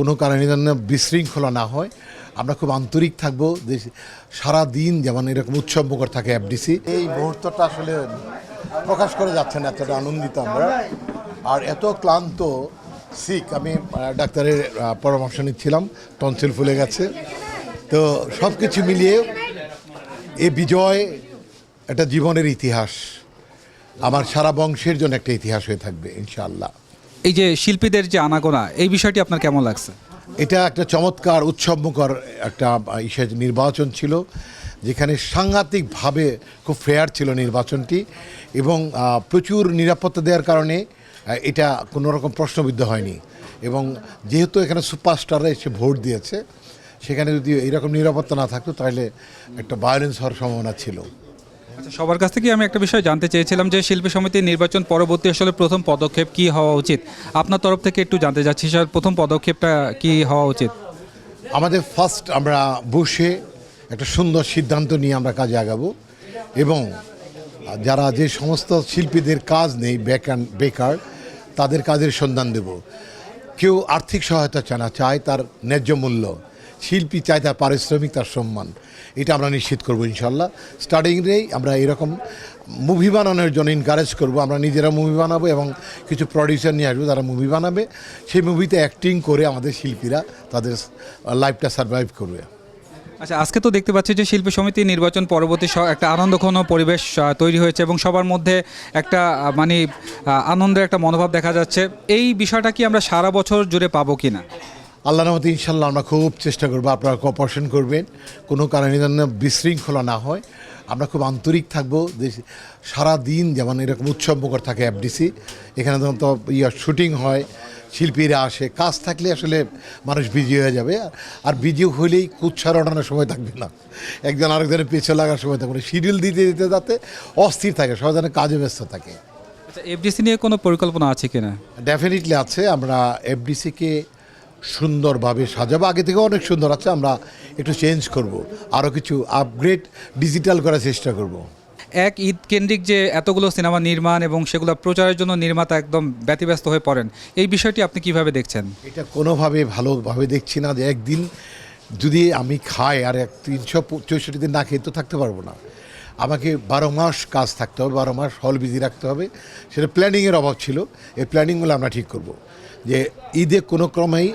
কোনো কারণে যেন বিশৃঙ্খলা না হয়, আমরা খুব আন্তরিক থাকব। যে সারা দিন যেমন এরকম উৎসবমুখর থাকে এফডিসি এই মুহূর্তটা আসলে প্রকাশ করে যাচ্ছে না এতটা আনন্দিত আমরা। আর এত ক্লান্ত সিক আমি ডাক্তারের পরামর্শ নিচ্ছিলাম, টনসিল ফুলে গেছে। তো সব কিছু মিলিয়ে এ বিজয় একটা জীবনের ইতিহাস। আমার সারা বংশের জন্য একটা ইতিহাস হয়ে থাকবে, ইনশাআল্লাহ। এই যে শিল্পীদের যে আনাগোনা, এই বিষয়টি আপনার কেমন লাগছে? এটা একটা চমৎকার, উৎসবমুখর একটা ইসে নির্বাচন ছিল, যেখানে সাংঘাতিকভাবে খুব ফেয়ার ছিল নির্বাচনটি এবং প্রচুর নিরাপত্তা দেওয়ার কারণে এটা কোনো রকম প্রশ্নবিদ্ধ হয়নি। এবং যেহেতু এখানে সুপারস্টাররা এসে ভোট দিয়েছে, সেখানে যদি এইরকম নিরাপত্তা না থাকতো, তাহলে একটা ভায়োলেন্স হওয়ার সম্ভাবনা ছিল। সবার কাছ থেকে আমি একটা বিষয় জানতে চেয়েছিলাম যে শিল্পী সমিতির নির্বাচন পরবর্তী আসলে প্রথম পদক্ষেপ কি হওয়া উচিত? আপনার তরফ থেকে একটু জানতে চাচ্ছি, স্যার, প্রথম পদক্ষেপটা কি হওয়া উচিত? আমাদের ফার্স্ট আমরা বসে একটা সুন্দর সিদ্ধান্ত নিয়ে আমরা কাজে আগাবো এবং যারা যে সমস্ত শিল্পীদের কাজ নেই, বেকার বেকার, তাদের কাজের সন্ধান দেব। কেউ আর্থিক সহায়তা চানা চায় তার ন্যায্য মূল্য। শিল্পী চায় তার পারিশ্রমিক, তার সম্মান। এটা আমরা নিশ্চিত করব ইনশাল্লাহ। স্টার্টিংয়েই আমরা এরকম মুভি বানানোর জন্য এনকারেজ করব। আমরা নিজেরা মুভি বানাবো এবং কিছু প্রডিউসার নিয়ে আসব, তারা মুভি বানাবে। সেই মুভিতে অ্যাক্টিং করে আমাদের শিল্পীরা তাদের লাইফটা সার্ভাইভ করবে। আচ্ছা আজকে তো দেখতে পাচ্ছি যে শিল্পী সমিতি নির্বাচন পরবর্তী একটা আনন্দঘন পরিবেশ তৈরি হয়েছে এবং সবার মধ্যে একটা মানে আনন্দের একটা মনোভাব দেখা যাচ্ছে। এই বিষয়টা কি আমরা সারা বছর জুড়ে পাবো কিনা? আল্লাহ রহমতে ইনশাল্লাহ আমরা খুব চেষ্টা করব আপনারা কোঅপারেশন করবেন। কোনো কারণে যেন বিশৃঙ্খলা না হয়। আমরা খুব আন্তরিক থাকব। যে সারা দিন যেমন এরকম উৎসবমুখর থাকে এফডিসি এখানে যেমন তো ইয়া শুটিং হয় শিল্পীরা আসে কাজ থাকলে আসলে মানুষ বিজি হয়ে যাবে। আর বিজি হলেই কুচ্ছা রটানোর সময় থাকবে না। একজন আরেকজনের পেছনে লাগার সময় থাকবে না। শিডিউল দিতে দিতে যাতে অস্থির থাকে সবাই যেন কাজে ব্যস্ত থাকে। আচ্ছা এফডিসি নিয়ে কোনো পরিকল্পনা আছে কিনা? ডেফিনেটলি আছে। আমরা এফডিসিকে সুন্দরভাবে সাজাবো। আগে থেকে অনেক সুন্দর আছে আমরা একটু চেঞ্জ করব। আরও কিছু আপগ্রেড ডিজিটাল করার চেষ্টা করব। এক ঈদ কেন্দ্রিক যে এতগুলো সিনেমা নির্মাণ এবং সেগুলো প্রচারের জন্য নির্মাতা একদম ব্যতিব্যস্ত হয়ে পড়েন এই বিষয়টি আপনি কীভাবে দেখছেন? এটা কোনোভাবে ভালোভাবে দেখছি না যে একদিন যদি আমি খাই আর এক তিনশো চৌষট্টি দিন না খেয়ে তো থাকতে পারব না। আমাকে বারো মাস কাজ থাকতে হবে বারো মাস হল বিজি রাখতে হবে। সেটা প্ল্যানিংয়ের অভাব ছিল। এই প্ল্যানিংগুলো আমরা ঠিক করব। যে ঈদে কোনো ক্রমেই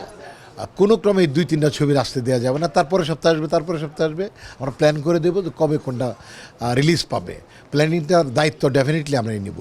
কোনো ক্রমে দুই, তিনটা ছবি আসতে দেওয়া যাবে না। তারপরে সপ্তাহে আসবে, তারপরে সপ্তাহে আসবে। আমরা প্ল্যান করে দেবো যে কবে কোনটা রিলিজ পাবে। প্ল্যানিংটার দায়িত্ব ডেফিনেটলি আমরা নেব।